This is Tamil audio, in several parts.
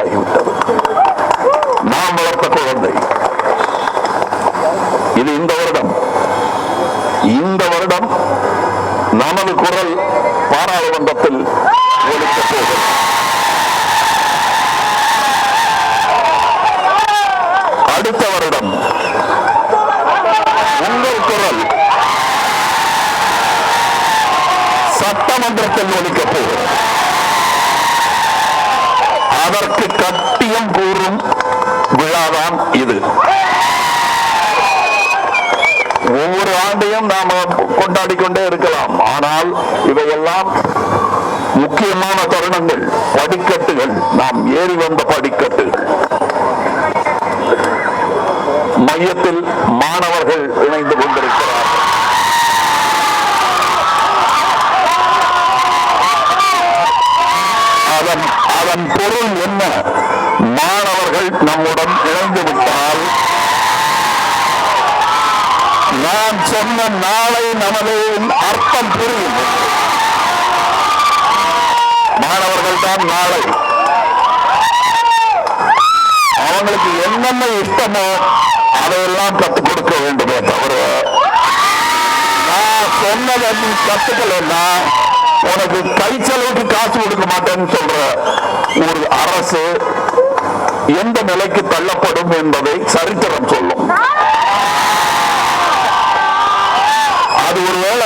எட்டு நாம் வளர்த்த குழந்தை. இது இந்த வருடம். இந்த வருடம் நமது குரல் பாராளுமன்றத்தில் அடுத்த வருடம் உங்கள் குரல் சட்டமன்றத்தில் ஒழிக்க அதற்கு கட்டியம் கூறும் விழாதான் இது. ஒவ்வொரு ஆண்டையும் நாம கொண்டாடி கொண்டே இருக்கலாம். ஆனால் இவையெல்லாம் முக்கியமான தருணங்கள் படிக்கட்டுகள். நாம் ஏறி வந்த படிக்கட்டுகள் மையத்தில் மாணவர்கள் இணைந்து கொண்டிருக்கிறார்கள். நான் நாளை நமது அர்த்தம் புரியும். மாணவர்கள் தான் நாளை. அவங்களுக்கு என்னென்ன இஷ்டமோ அதையெல்லாம் கற்றுக் கொடுக்க வேண்டுமே தவிர நான் சொன்னதை நீ கத்துக்கலன்னா உனக்கு கை செலவுக்கு காசு கொடுக்க மாட்டேன்னு சொல்ற ஒரு அரசு எந்த நிலைக்கு தள்ளப்படும் என்பதை சரித்திரம் சொல்லும்.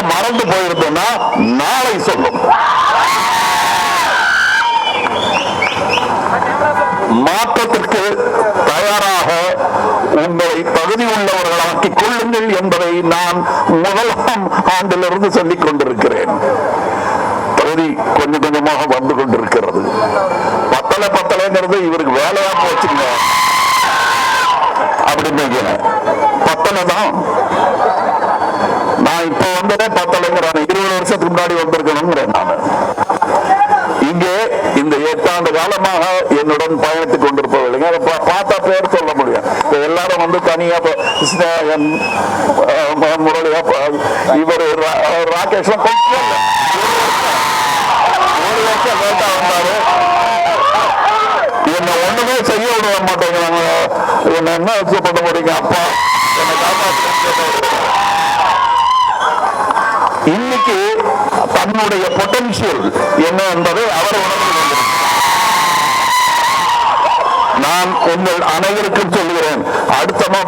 மறந்து போயிருந்தோம்னா நாளை சொல்லும். மாற்றத்திற்கு தயாராக உங்களை தகுதி உள்ளவர்களாக்கிக் கொள்ளுங்கள் என்பதை நான் முதலாம் ஆண்டிலிருந்து சொல்லிக் கொண்டிருக்கிறேன். தகுதி கொஞ்சம் கொஞ்சமாக வந்து கொண்டிருக்கிறது. பத்தலை பத்தலைங்கிறது இவருக்கு வேலையா போச்சுங்க. அப்படின்னு பத்தலை தான் நான் இப்ப வந்ததே பத்தலைங்கிறேன் முன்னாடி வந்திருக்கணுங்கிறேன் நான் இங்கே இந்த எட்டாண்டு காலமாக என்னுடன் பயணித்துக் கொண்டிருப்பவர்களுங்க அதை பார்த்தா பேர் சொல்ல முடியும். இப்போ எல்லாரும் வந்து தனியா இப்ப ஸ்நேகன், இவர் ராகேஷ்லாம் கொஞ்சம் ஒரு வருஷம் லேட்டா வந்தாரு. என்ன ஒண்ணுமே செய்ய விட மாட்டேங்கிறாங்க. என்ன என்ன வச்சு பண்ண போறீங்க அப்பா? என்னை இன்னைக்கு தன்னுடைய பொட்டன்சியல் என்ன என்பதை அவர் உணர்ந்து கொண்டிருக்கிறார். நான் உங்கள் அனைவருக்கும் சொல்கிறேன் அடுத்த ம-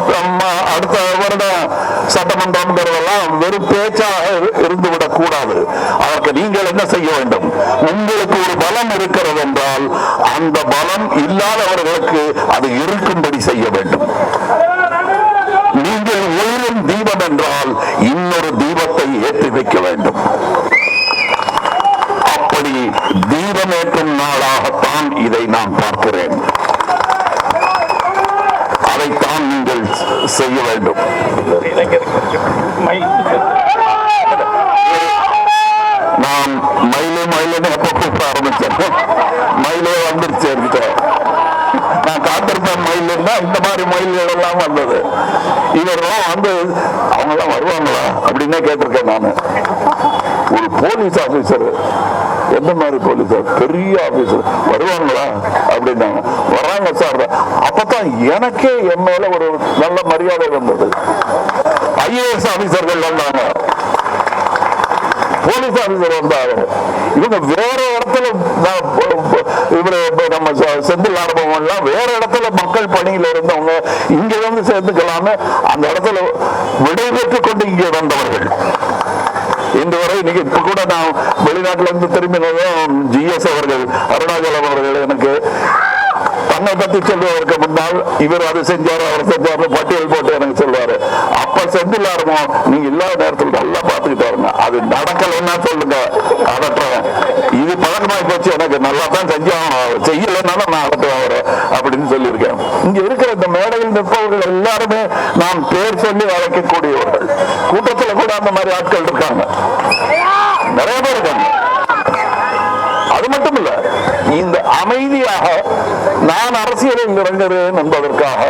அடுத்த வருடம் சட்டமன்றம்ங்கிறதெல்லாம் வெறும் பேச்சாக இருந்துவிடக் கூடாது அதற்கு நீங்கள் என்ன செய்ய வேண்டும் உங்களுக்கு ஒரு பலம் இருக்கிறது என்றால் அந்த பலம் இல்லாதவர்களுக்கு அது இருக்கும்படி செய்ய வேண்டும் நீங்கள் ஒளிரும் தீபம் என்றால் இன்னொரு தீபத்தை ஏற்றி வைக்க வேண்டும் அப்படி தீபமேற்றும் நாளாகத்தான் இதை நான் பார்க்கிறேன் அதைத்தான் நீங்கள் செய்ய வேண்டும் நான் மயிலு மயிலுன்னு எப்ப கூப்பிட மயிலே வந்துருச்சு என்கிட்ட. நான் காத்திருப்பேன் மயிலுன்னா இந்த மாதிரி மயில்கள் எல்லாம் வந்தது. இவரெல்லாம் வந்து அவங்க எல்லாம் வருவாங்களா? அப்படின்னே கேட்டிருக்கேன் நான். ஒரு போலீஸ் ஆபீசர் எந்த மாதிரி போலீஸர் பெரிய ஆபீசர் வருவாங்களா? அப்படின்னாங்க. வராங்க சார். அப்பதான் எனக்கே என் மேல ஒரு நல்ல மரியாதை வந்தது. ஐஏஎஸ் ஆபீசர்கள் வந்தாங்க. போலீஸ் ஆபீசர் வந்தாரு இவங்க வேற இடத்துல இவரு நம்ம செந்தில் ஆரம்பம் எல்லாம் வேற இடத்துல மக்கள் பணியில் இருந்தவங்க இங்க வந்து சேர்ந்துக்கலாம்னு அந்த இடத்துல விடைபெற்றுக் கொண்டு இங்கே வந்தவர்கள். இன்று வரை இன்னைக்கு இப்ப கூட நான் வெளிநாட்டுல இருந்து திரும்பினதும் ஜிஎஸ் அவர்கள் அருணாச்சலம் அவர்கள் எனக்கு தன்னை பத்தி சொல்வதற்கு முன்னால் இவர் அது செஞ்சார் அவர் செஞ்சார் பட்டியல் போட்டு எனக்கு சொல்லுவாரு அப்ப செந்தில்லாருமோ நீங்க இல்லாத நேரத்தில் நல்லா பாத்துக்கிட்டாருங்க அது நடக்கலைன்னா சொல்லுங்க? அதட்டுறேன் இது பழக்கமாய் போச்சு எனக்கு நல்லா தான் செஞ்சாகணும் செய்யலைன்னாலும் நான் அதட்டுவேன் அவரை அப்படின்னு சொல்லியிருக்கேன். இங்க இருக்கிற இந்த மேடையில் நிற்பவர்கள் எல்லாருமே நாம் பேர் சொல்லி அழைக்கக்கூடியவர்கள். கூட்டத்தில் கூட அந்த மாதிரி ஆட்கள் இருக்காங்க. நிறைய பேர் இருக்காங்க. அது மட்டும் இல்ல இந்த அமைதியாக நான் அரசியலில் இறங்குறேன் என்பதற்காக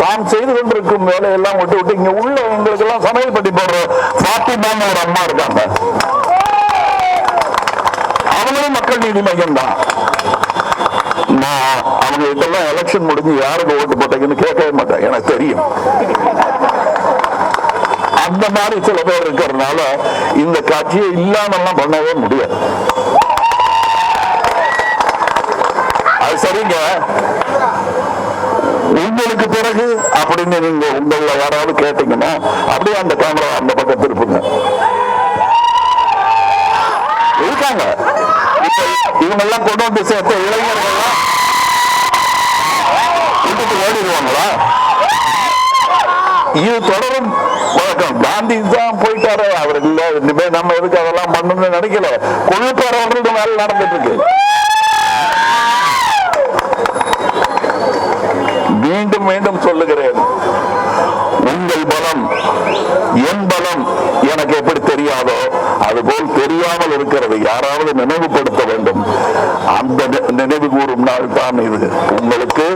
தான் செய்து கொண்டிருக்கும் வேலையெல்லாம் விட்டு விட்டு இங்க உள்ள எங்களுக்கு எல்லாம் சமையல் பண்ணி போடுற பாத்திமான்னு ஒரு அம்மா இருக்காங்க. அவங்க மக்கள் நீதி மையம் தான் நான் அவங்க கிட்டலாம் எலெக்ஷன் முடிஞ்சு யாருக்கு ஓட்டு போட்டீங்கன்னு கேட்கவே மாட்டேன். எனக்கு தெரியும். அந்த மாதிரி சில பேர் இருக்கிறதுனால இந்த காட்சியை இல்லாமல்லாம் பண்ணவே முடியாது. அது சரிங்க. உங்களுக்கு பிறகு அப்படின்னு நீங்க உங்கள யாராவது கேட்டீங்கன்னா அப்படியே அந்த கேமரா அந்த பக்கம் திருப்புங்க இருக்காங்க இவங்கெல்லாம் இவங்க எல்லாம் கொண்டு வந்து சேர்த்த இளைஞர்கள்லாம் விட்டுட்டு ஓடிடுவாங்களா? இது தொடரும். வழக்கம் காந்தி தான் போயிட்டாரு. அவர் இல்ல இனிமே நம்ம எதுக்கு அதெல்லாம் பண்ணணும்னு நினைக்கல. கொழுப்பார் அவர்களோட வேலை நடந்துட்டு இருக்கு மீண்டும் மீண்டும் சொல்லுகிறேன். உங்கள் பலம் என் பலம் எனக்கு எப்படி தெரியாதோ அதுபோல் தெரியாமல் இருக்கிறது யாராவது நினைவுபடுத்த வேண்டும். அந்த நினைவு கூறும் நாள் தான் இது. உங்களுக்கு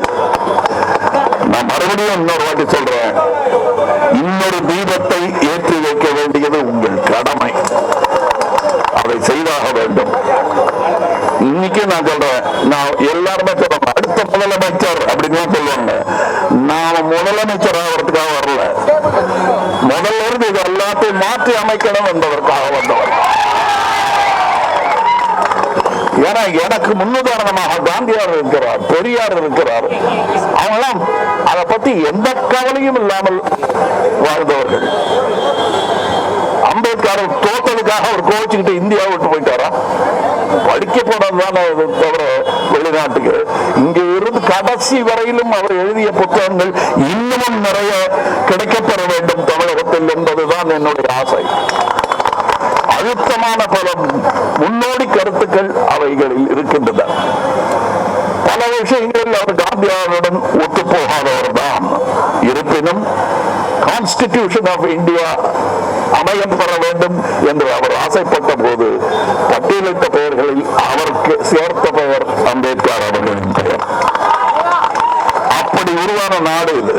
நான் மறுபடியும் இன்னொரு வாட்டி சொல்றேன். இன்னொரு தீபத்தை ஏற்றி வைக்க வேண்டியது உங்கள் கடமை. அதை செய்தாக வேண்டும். இன்னைக்கு நான் சொல்றேன். நான் எல்லாருமே சொல்றேன். அடுத்த முதலமைச்சர் அப்படின்னு சொல்லுவாங்க. நாம முதலமைச்சர் ஆகிறதுக்காக வரல. எல்லாத்தையும் மாற்றி அமைக்கணும் என்பதற்காக வந்தவர். ஏன்னா எனக்கு முன்னுதாரணமாக காந்தியார் இருக்கிறார் பெரியார் இருக்கிறார். அவங்களாம் அதை பத்தி எந்த கவலையும் இல்லாமல் வாழ்ந்தவர்கள். அம்பேத்கர் தோத்ததுக்காக அவர் கோவிச்சுக்கிட்டு இந்தியா விட்டு போயிட்டாரா? படிக்க போனதுதானே தவிர வெளிநாட்டுக்கு. இங்க இருந்து கடைசி வரையிலும் அவர் எழுதிய புத்தகங்கள் இன்னமும் நிறைய கிடைக்கப்பெற வேண்டும் தமிழகத்தில் என்பதுதான் என்னுடைய ஆசை. அழுத்தமான பல முன்னோடி கருத்துக்கள் அவைகளில் இருக்கின்றன. பல விஷயங்களில் அவர் காந்தியாருடன் ஒத்துப்போகாதவர் தான். இருப்பினும் கான்ஸ்டிடியூஷன் ஆஃப் இந்தியா அமையம் பெற வேண்டும் என்று அவர் ஆசைப்பட்ட போது பட்டியலிட்ட பெயர்களில் அவருக்கு சேர்த்த பெயர் அம்பேத்கர் அவர்களின் பெயர். அப்படி உருவான நாடு இது.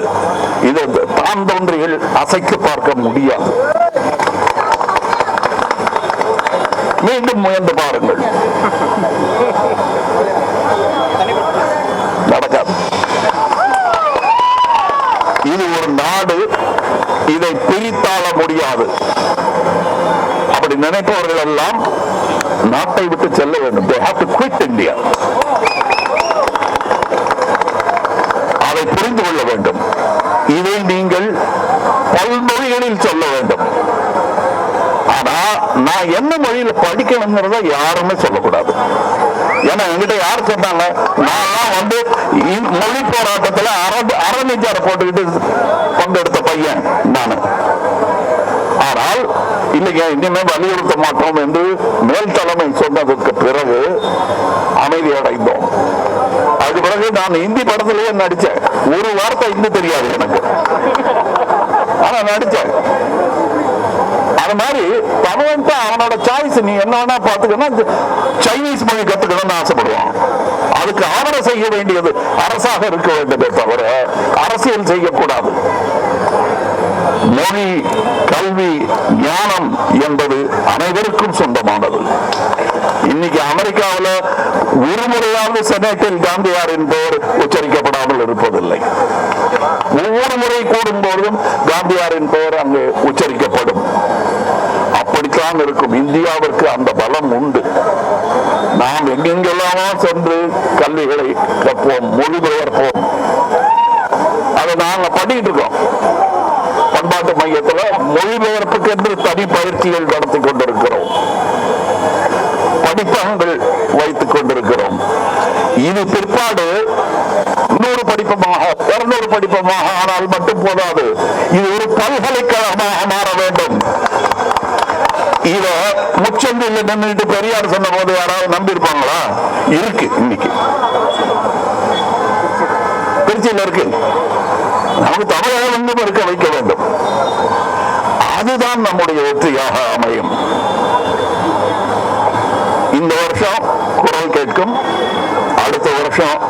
இது தான் தோன்றிகள் அசைக்கு பார்க்க முடியாது. மீண்டும் முயன்று பாருங்கள் நடக்காது இது ஒரு நாடு இதை பிரித்தாள முடியாது. அப்படி நினைப்பவர்கள் எல்லாம் நாட்டை விட்டு செல்ல வேண்டும். They have to quit India. அதை புரிந்து கொள்ள வேண்டும். இதை நீங்கள் பல்மொழிகளில் சொல்ல வேண்டும். ஆனா நான் என்ன மொழியில படிக்கணுங்கிறத யாருமே சொல்லக்கூடாது. ஏன்னா என்கிட்ட யார் சொன்னாங்க? நான் வந்து மொழி போராட்டத்துல அரபு அரணிச்சார போட்டுக்கிட்டு பங்கெடுத்த பையன் நானு. ஆனால் இல்லைங்க இனிமே வலியுறுத்த மாட்டோம் என்று மேல் தலைமை சொன்னதற்கு பிறகு அமைதி அடைந்தோம் அதுக்கு பிறகு நான் இந்தி படத்திலேயே நடிச்சேன். ஒரு வார்த்தை இன்னும் தெரியாது எனக்கு. ஆனா நடிச்சேன். அது மாதிரி பகவந்தா அவனோட சாய்ஸ் நீ என்ன பார்த்துக்கணும் சைனீஸ் மொழி கத்துக்கணும்னு ஆசைப்படுவான். அதுக்கு ஆதரவு செய்ய வேண்டியது அரசாக இருக்க வேண்டுமே தவிர அரசியல் செய்யக்கூடாது. மொழி கல்வி ஞானம் என்பது அனைவருக்கும் சொந்தமானது. இன்னைக்கு அமெரிக்காவுல ஒருமுறையாவது செனட்டில் காந்தியாரின் பெயர் உச்சரிக்கப்படாமல் இருப்பதில்லை. ஒவ்வொரு முறை கூடும் காந்தியாரின் பெயர் அங்கு உச்சரிக்கப்படும். அப்படித்தான் இருக்கும். இந்தியாவிற்கு அந்த பலம் உண்டு. நாம் எங்கெங்கெல்லாமோ சென்று கல்விகளை கற்போம் மொழிபெயர்ப்போம் அதை நாங்க பண்ணிட்டு இருக்கோம். மேம்பாட்டு மையத்தில் மொழிபெயர்ப்புக்கு என்று தனி பயிற்சிகள் நடத்தி கொண்டிருக்கிறோம். படிப்பகங்கள் வைத்துக் கொண்டிருக்கிறோம். இது பிற்பாடு நூறு படிப்பமாக இருநூறு படிப்பமாக ஆனால் மட்டும் போதாது. இது ஒரு பல்கலைக்கழகமாக மாற வேண்டும். இத முச்சந்தில் நின்றுட்டு பெரியார் சொன்ன போது யாராவது நம்பியிருப்பாங்களா? இருக்கு இன்னைக்கு. திருச்சியில் இருக்கு. நமக்கு தமிழகம் எங்கும் இருக்க வைக்க வேண்டும். அதுதான் நம்முடைய வெற்றியாக அமையும். இந்த வருஷம் குரல் கேட்கும். அடுத்த வருஷம்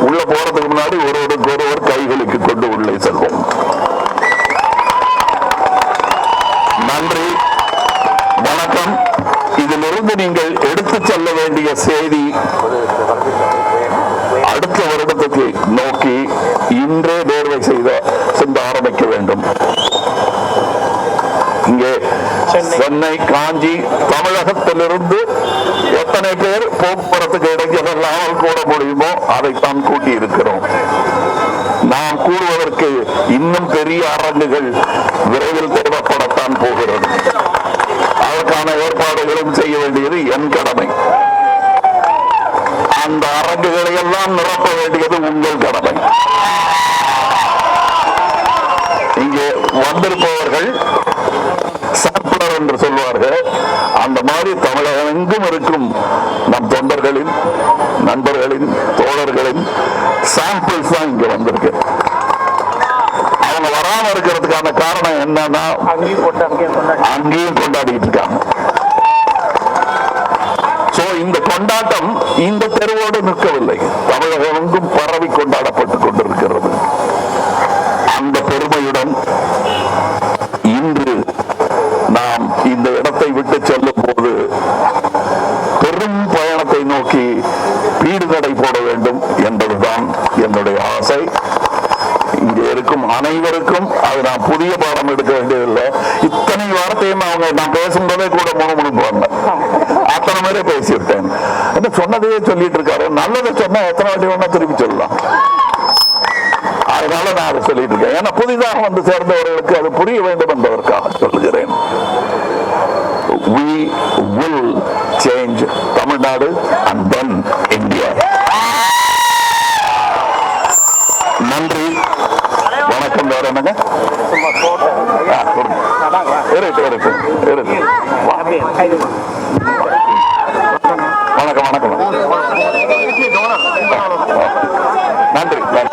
உள்ள போறதுக்கு முன்னாடி ஒருவருக்கு ஒருவர் கைகளுக்கு கொண்டு உள்ளே செல்வோம். நன்றி. வணக்கம். இதிலிருந்து நீங்கள் எடுத்துச் செல்ல வேண்டிய செய்தி அடுத்த வருடத்துக்கு நோக்கி இன்றே தேர்வை செய்த சென்று ஆரம்பிக்க வேண்டும். இங்கே சென்னை. காஞ்சி தமிழகத்திலிருந்து எத்தனை பேர் போக்குவரத்துக்கு இடைஞ்சல் இல்லாமல் கூட முடியுமோ அதைத்தான் கூட்டி இருக்கிறோம் நாம் கூடுவதற்கு இன்னும் பெரிய அரங்குகள் விரைவில் தேவைப்படத்தான் போகிறது. ஏற்பாடுகளும் செய்ய வேண்டியது என் கடமை. அந்த அரங்குகளை எல்லாம் நிரப்ப வேண்டியது உங்கள் கடமை. இங்கே வந்திருப்பவர்கள் சாப்பிடர் என்று சொல்வார்கள். அந்த மாதிரி தமிழகம் எங்கும் இருக்கும். நம் தொண்டர்களின் நண்பர்களின் தோழர்களின் சாம்பிள்ஸ் தான் இங்க வந்திருக்கு. அவங்க வராம இருக்கிறதுக்கான காரணம் என்னன்னா அங்கேயும் கொண்டாடிட்டு இருக்காங்க. சோ இந்த கொண்டாட்டம் இந்த தெருவோடு நிற்கவில்லை. தமிழகம் எங்கும் பரவி கொண்டாடப்பட்டுக் கொண்டிருக்கிறது. அந்த பெருமையுடன் இன்று நாம் இந்த இடத்தை விட்டு செல்லும் போது பெரும் பயணத்தை நோக்கி வீடு கடை போட வேண்டும் என்பதுதான் என்னுடைய ஆசை. இருக்கும் அனைவருக்கும் அது நான் புதிய பாடம் எடுக்க வேண்டியதில்லை. இத்தனை வார்த்தையும் அவங்க நான் பேசும்போதே கூட முணுமுணுப்பு வந்தேன் அத்தனை பேரே பேசியிருக்கேன். என்ன சொன்னதையே சொல்லிட்டு இருக்காரு. நல்லதை சொன்னா எத்தனை வாட்டி வேணா திருப்பி சொல்லலாம். அதனால நான் அதை சொல்லிட்டு இருக்கேன். ஏன்னா புதிதாக வந்து சேர்ந்தவர்களுக்கு அது புரிய வேண்டும் என்பதற்காக சொல்லுகிறேன். We will change Tamil Nadu and then India நன்றி வணக்கம் வேற என்னங்க சும்மா போட்டேன் ஆ, கொடுங்க. அதாங்க இருக்கு இருக்கு இருக்கு வா. அப்படியே கைது வணக்கம் வணக்கம் நன்றி நன்றி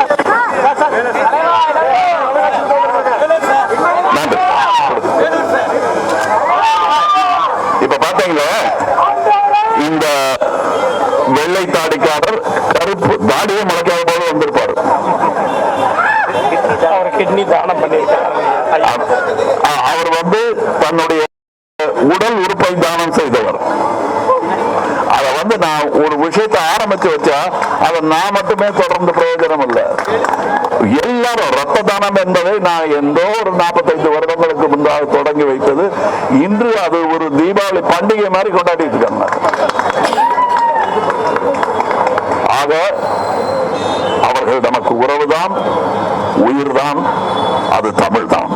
நன்றி இப்ப பாத்தீங்களா இந்த வெள்ளை தாடிக்காரர் கருப்பு தாடியை முளைக்காத போல வந்திருப்பாரு அவர் கிட்னி தானம் பண்ணியிருக்காரு அ- அவர் வந்து தன்னுடைய உடல் உறுப்பை தானம் செய்தவர் அத வந்து நான் ஒரு விஷயத்தை ஆரம்பிச்சு வச்சா அதை நான் மட்டுமே தொடர்ந்து பிரயோஜனம் இல்லை. எல்லாரும் ரத்த தானம் என்பதை நான் எந்தோ ஒரு நாற்பத்தைந்து வருடங்களுக்கு முன்பாக தொடங்கி வைத்தது. இன்று அது ஒரு தீபாவளி பண்டிகை மாதிரி கொண்டாடிட்டு இருக்காங்க. ஆக அவர்கள் நமக்கு உறவுதான் உயிர்தான் அது தமிழ்தான்.